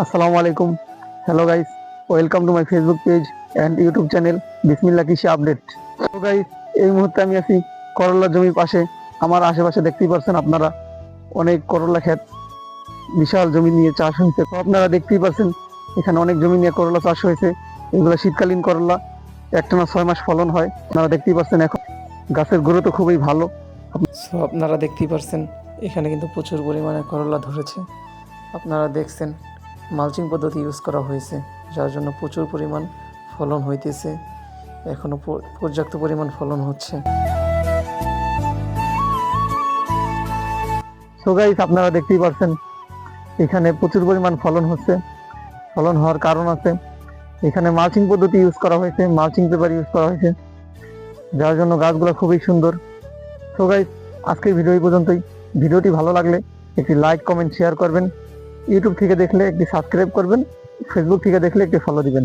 আসসালামু আলাইকুম। Hello guys welcome to my Facebook page and YouTube channel Bismillah Krishi update তো guys এই মুহূর্তে আমি আছি করলা জমির পাশে। আমার আশেপাশে দেখতেই পাচ্ছেন আপনারা অনেক করলা ক্ষেত, বিশাল জমি নিয়ে চাষ হয়েছে। তো আপনারা দেখতেই পাচ্ছেন, এখানে অনেক জমি নিয়ে করলা চাষ হয়েছে। এগুলো শীতকালীন করলা একটানা ছয় মাস ফলন হয়। আপনারা দেখতেই পাচ্ছেন এখন গাছের গ্রোথ খুবই ভালো। আপনারা দেখতেই পারছেন এখানে কিন্তু প্রচুর পরিমাণে করলা ধরেছে। আপনারা দেখছেন মালচিং পদ্ধতি ইউজ করা হয়েছে, যার জন্য প্রচুর পরিমাণ ফলন হইতেছে। এখনও পর্যাপ্ত পরিমাণ ফলন হচ্ছে। সো গাইস আপনারা দেখতেই পাচ্ছেন এখানে প্রচুর পরিমাণ ফলন হচ্ছে। ফলন হওয়ার কারণ আছে, এখানে মালচিং পদ্ধতি ইউজ করা হয়েছে মালচিং পেপার ইউজ করা হয়েছে, যার জন্য গাছগুলো খুবই সুন্দর। সো গাইস আজকের ভিডিও পর্যন্তই। ভিডিওটি ভালো লাগলে একটি লাইক কমেন্ট শেয়ার করবেন। ইউটিউব থেকে দেখলে একটি সাবস্ক্রাইব করবেন ফেসবুক থেকে দেখলে একটি ফলো দিবেন।